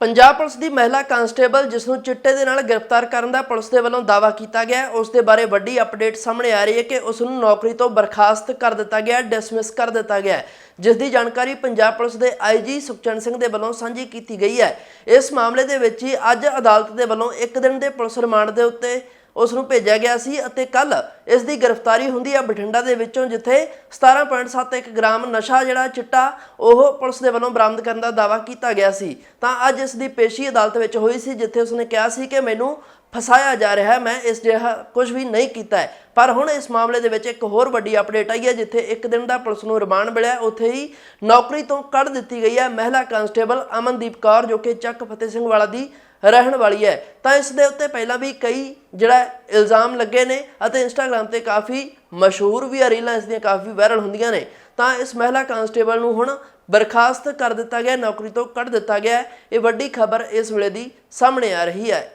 Punjab police ਦੀ ਮਹਿਲਾ constable, ਜਿਸ ਨੂੰ ਚਿੱਟੇ ਦੇ ਨਾਲ ਗ੍ਰਿਫਤਾਰ ਕਰਨ ਦਾ ਪੁਲਿਸ ਦੇ ਵੱਲੋਂ ਦਾਅਵਾ ਕੀਤਾ ਗਿਆ ਉਸ ਦੇ ਬਾਰੇ ਵੱਡੀ ਅਪਡੇਟ ਸਾਹਮਣੇ ਆ ਰਹੀ ਹੈ ਕਿ ਉਸ ਨੂੰ ਨੌਕਰੀ ਤੋਂ ਬਰਖਾਸਤ ਕਰ ਦਿੱਤਾ ਗਿਆ ਡਿਸਮਿਸ ਕਰ ਦਿੱਤਾ ਗਿਆ ਜਿਸ ਦੀ ਜਾਣਕਾਰੀ ਪੰਜਾਬ ਪੁਲਿਸ ਦੇ ਆਈਜੀ ਸੁਖਚੈਨ ਸਿੰਘ ਦੇ ਵੱਲੋਂ ਸਾਂਝੀ ਕੀਤੀ ਗਈ ਹੈ। ਇਸ ਮਾਮਲੇ ਦੇ ਵਿੱਚ ਹੀ ਅੱਜ ਅਦਾਲਤ ਦੇ ਵੱਲੋਂ ਇੱਕ ਦਿਨ ਦੇ ਪੁਲਿਸ ਰਿਮਾਂਡ ਦੇ ਉੱਤੇ ਉਸ ਨੂੰ ਭੇਜਿਆ ਗਿਆ ਸੀ ਅਤੇ ਕੱਲ ਇਸ ਦੀ ਗ੍ਰਿਫਤਾਰੀ ਹੁੰਦੀ ਹੈ ਬਠਿੰਡਾ ਦੇ ਵਿੱਚੋਂ, ਜਿੱਥੇ 17.71 ਗ੍ਰਾਮ ਨਸ਼ਾ ਜਿਹੜਾ ਚਿੱਟਾ, ਉਹ ਪੁਲਿਸ ਦੇ ਵੱਲੋਂ ਬਰਾਮਦ ਕਰਨ ਦਾ ਦਾਅਵਾ ਕੀਤਾ ਗਿਆ ਸੀ। ਤਾਂ ਅੱਜ ਇਸ ਦੀ ਪੇਸ਼ੀ ਅਦਾਲਤ ਵਿੱਚ ਹੋਈ ਸੀ, ਜਿੱਥੇ ਉਸਨੇ ਕਿਹਾ ਸੀ ਕਿ ਮੈਨੂੰ ਫਸਾਇਆ ਜਾ ਰਿਹਾ ਹੈ, ਮੈਂ ਇਸ ਜਿਹਾ ਕੁਝ ਵੀ ਨਹੀਂ ਕੀਤਾ ਹੈ। ਪਰ ਹੁਣ ਇਸ ਮਾਮਲੇ ਦੇ ਵਿੱਚ ਇੱਕ ਹੋਰ ਵੱਡੀ ਅਪਡੇਟ ਆਈ ਹੈ, ਜਿੱਥੇ ਇੱਕ ਦਿਨ ਦਾ ਪੁਲਿਸ ਨੂੰ ਰਿਮਾਂਡ ਮਿਲਿਆ ਉੱਥੇ ਹੀ ਨੌਕਰੀ ਤੋਂ ਕੱਢ ਦਿੱਤੀ ਗਈ ਹੈ ਮਹਿਲਾ ਕਾਂਸਟੇਬਲ ਅਮਨਦੀਪ ਕੌਰ, ਜੋ ਕਿ ਚੱਕ ਫਤਿਹ ਸਿੰਘ ਵਾਲਾ ਦੀ ਰਹਿਣ ਵਾਲੀ ਹੈ। ਤਾਂ ਇਸ ਦੇ ਉੱਤੇ ਪਹਿਲਾਂ ਵੀ ਕਈ ਜਿਹੜਾ ਇਲਜ਼ਾਮ ਲੱਗੇ ਨੇ ਅਤੇ ਇੰਸਟਾਗ੍ਰam ਤੇ ਕਾਫੀ ਮਸ਼ਹੂਰ ਵੀ ਆ, ਰੀਲਾਂ ਇਸ ਦੀਆਂ ਕਾਫੀ ਵਾਇਰਲ ਹੁੰਦੀਆਂ ਨੇ। ਤਾਂ ਇਸ ਮਹਿਲਾ ਕਾਂਸਟੇਬਲ ਨੂੰ ਹੁਣ ਬਰਖਾਸਤ ਕਰ ਦਿੱਤਾ ਗਿਆ, ਨੌਕਰੀ ਤੋਂ ਕੱਢ ਦਿੱਤਾ ਗਿਆ। ਇਹ ਵੱਡੀ ਖਬਰ ਇਸ ਵੇਲੇ ਦੀ ਸਾਹਮਣੇ ਆ ਰਹੀ ਹੈ।